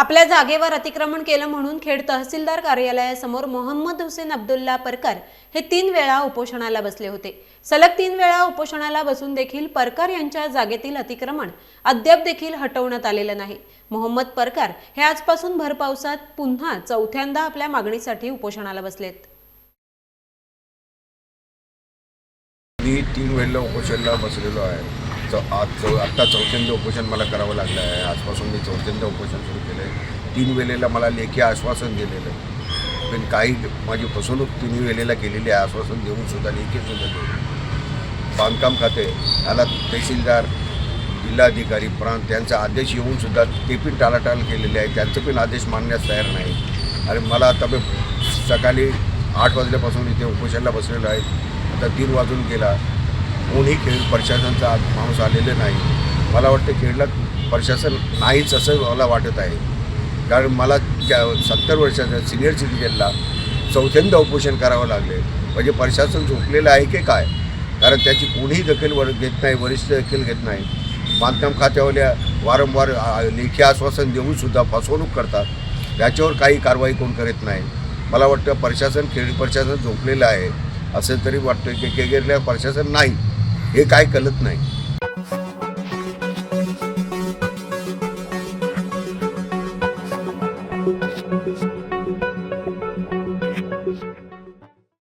आपल्या जागेवर अतिक्रमण केलं म्हणून खेड तहसीलदार कार्यालयासमोर मोहम्मद हुसेन अब्दुल्ला परकार हे तीन वेळा उपोषणाला बसले होते. सलग तीन वेळा उपोषणाला बसून देखील परकार यांच्या जागेतील अतिक्रमण अद्याप देखील हटवण्यात आलेलं नाही. मोहम्मद परकार हे आजपासून भर पावसात पुन्हा चौथ्यांदा आपल्या मागणीसाठी उपोषणाला बसलेत. मी तीन वेळेला उपोषणाला बसलेलो आहे. च आज चौ आत्ता चौथ्यांदा उपोषण मला करावं लागलं आहे. आजपासून मी चौथ्यांदा उपोषण सुरू केलं आहे तीन वेळेला मला लेखी आश्वासन दिलेलं आहे. पण काही माझी फसवणूक तिन्ही वेळेला केलेली आहे. आश्वासन देऊन सुद्धा लेखी सुद्धा बांधकाम खाते याला तहसीलदार जिल्हाधिकारी प्रांत त्यांचा आदेश येऊन सुद्धा ते पण टाळाटाळ केलेले आहे. त्यांचं पण आदेश मानण्यास तयार नाही. आणि मला आता मी सकाळी आठ वाजल्यापासून इथे उपोषणाला बसलेलो आहे. आता तीन वाजून गेला. कोणी खेळ प्रशासनाचा माणूस आलेले नाही. मला वाटतं खेळला प्रशासन नाहीच असं मला वाटत आहे. कारण मला त्या सत्तर वर्षाच्या सिनियर सिटीजनला चौथ्यांदा उपोषण करावं लागले. म्हणजे प्रशासन झोपलेलं आहे की काय? कारण त्याची कोणीही दखल वर घेत नाही वरिष्ठ दखल घेत नाही. बांधकाम खात्यावाल्या वारंवार लेखी आश्वासन देऊनसुद्धा फसवणूक करतात. त्याच्यावर काही कारवाई कोण करत नाही. मला वाटतं प्रशासन खेळ प्रशासन झोपलेलं आहे. असं तरी वाटतं की केगेरला प्रशासन नाही. हे काय कळत नाही.